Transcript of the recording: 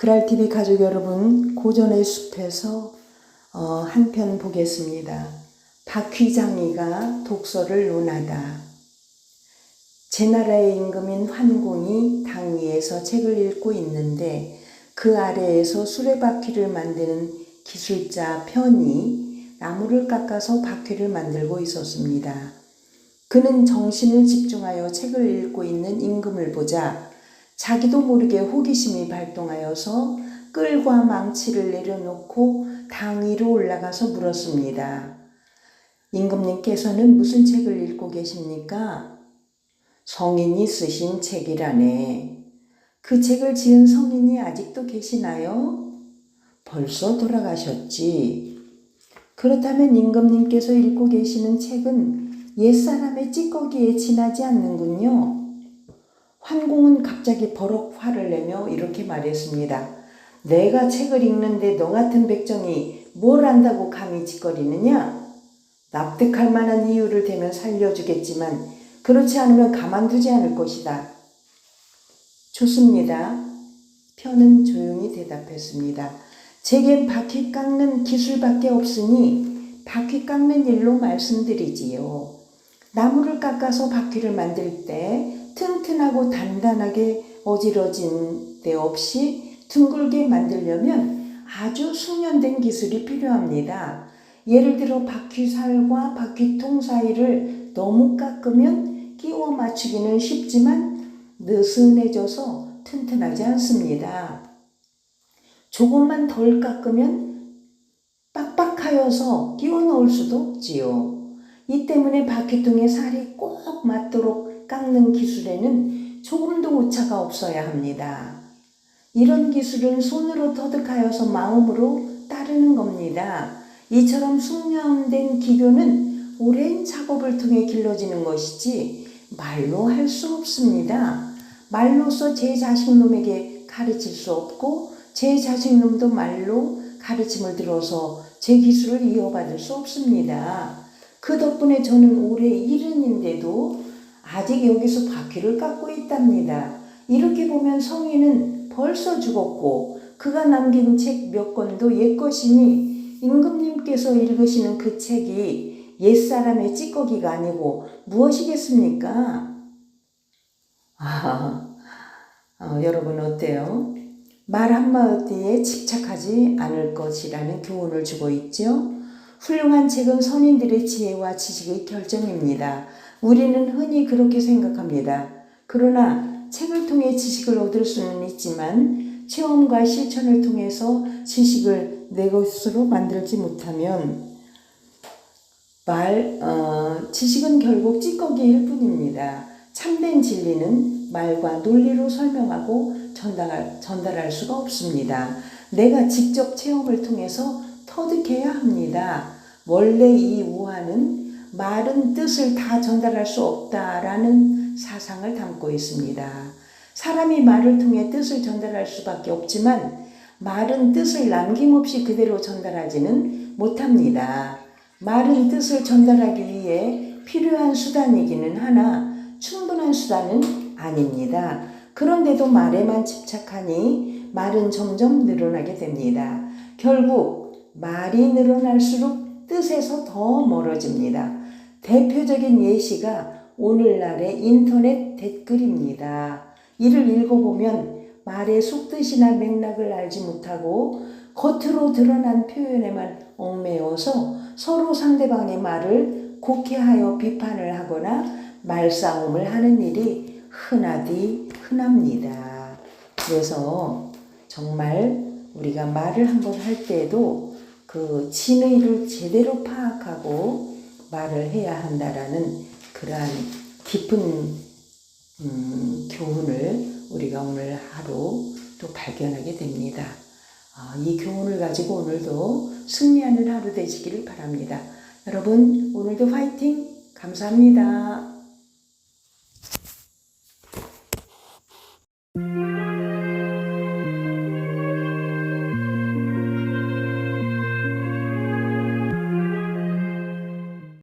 그랄TV 가족 여러분, 고전의 숲에서 어, 한 편 보겠습니다. 박휘장이가 독서를 논하다. 제 나라의 임금인 환공이 당 위에서 책을 읽고 있는데 그 아래에서 수레바퀴를 만드는 기술자 편이 나무를 깎아서 바퀴를 만들고 있었습니다. 그는 정신을 집중하여 책을 읽고 있는 임금을 보자 자기도 모르게 호기심이 발동하여서 끌과 망치를 내려놓고 당 위로 올라가서 물었습니다. 임금님께서는 무슨 책을 읽고 계십니까? 성인이 쓰신 책이라네. 그 책을 지은 성인이 아직도 계시나요? 벌써 돌아가셨지. 그렇다면 임금님께서 읽고 계시는 책은 옛사람의 찌꺼기에 지나지 않는군요. 환공은 갑자기 버럭 화를 내며 이렇게 말했습니다. 내가 책을 읽는데 너 같은 백정이 뭘 안다고 감히 짓거리느냐? 납득할 만한 이유를 대면 살려주겠지만 그렇지 않으면 가만두지 않을 것이다. 좋습니다. 편은 조용히 대답했습니다. 제겐 바퀴 깎는 기술밖에 없으니 바퀴 깎는 일로 말씀드리지요. 나무를 깎아서 바퀴를 만들 때 튼튼하고 단단하게 어지러진 데 없이 둥글게 만들려면 아주 숙련된 기술이 필요합니다. 예를 들어 바퀴살과 바퀴통 사이를 너무 깎으면 끼워 맞추기는 쉽지만 느슨해져서 튼튼하지 않습니다. 조금만 덜 깎으면 빡빡하여서 끼워 넣을 수도 없지요. 이 때문에 바퀴통에 살이 꼭 맞도록 깎는 기술에는 조금도 오차가 없어야 합니다. 이런 기술은 손으로 터득하여서 마음으로 따르는 겁니다. 이처럼 숙련된 기교는 오랜 작업을 통해 길러지는 것이지 말로 할 수 없습니다. 말로써 제 자식놈에게 가르칠 수 없고 제 자식놈도 말로 가르침을 들어서 제 기술을 이어받을 수 없습니다. 그 덕분에 저는 올해 일흔인데도 아직 여기서 바퀴를 깎고 있답니다. 이렇게 보면 성인은 벌써 죽었고 그가 남긴 책 몇 권도 옛 것이니 임금님께서 읽으시는 그 책이 옛사람의 찌꺼기가 아니고 무엇이겠습니까? 아, 어, 여러분 어때요? 말 한마디에 집착하지 않을 것이라는 교훈을 주고 있죠. 훌륭한 책은 선인들의 지혜와 지식의 결정입니다. 우리는 흔히 그렇게 생각합니다. 그러나 책을 통해 지식을 얻을 수는 있지만 체험과 실천을 통해서 지식을 내 것으로 만들지 못하면 말, 어, 지식은 결국 찌꺼기일 뿐입니다. 참된 진리는 말과 논리로 설명하고 전달할, 전달할 수가 없습니다. 내가 직접 체험을 통해서 터득해야 합니다. 원래 이 우화는 말은 뜻을 다 전달할 수 없다라는 사상을 담고 있습니다. 사람이 말을 통해 뜻을 전달할 수밖에 없지만 말은 뜻을 남김없이 그대로 전달하지는 못합니다. 말은 뜻을 전달하기 위해 필요한 수단이기는 하나 충분한 수단은 아닙니다. 그런데도 말에만 집착하니 말은 점점 늘어나게 됩니다. 결국 말이 늘어날수록 뜻에서 더 멀어집니다. 대표적인 예시가 오늘날의 인터넷 댓글입니다. 이를 읽어보면 말의 속뜻이나 맥락을 알지 못하고 겉으로 드러난 표현에만 얽매여서 서로 상대방의 말을 곡해하여 비판을 하거나 말싸움을 하는 일이 흔하디 흔합니다. 그래서 정말 우리가 말을 한번 할 때에도 그 진의를 제대로 파악하고 말을 해야 한다라는 그러한 깊은 음, 교훈을 우리가 오늘 하루 또 발견하게 됩니다. 아, 이 교훈을 가지고 오늘도 승리하는 하루 되시기를 바랍니다. 여러분 오늘도 화이팅! 감사합니다.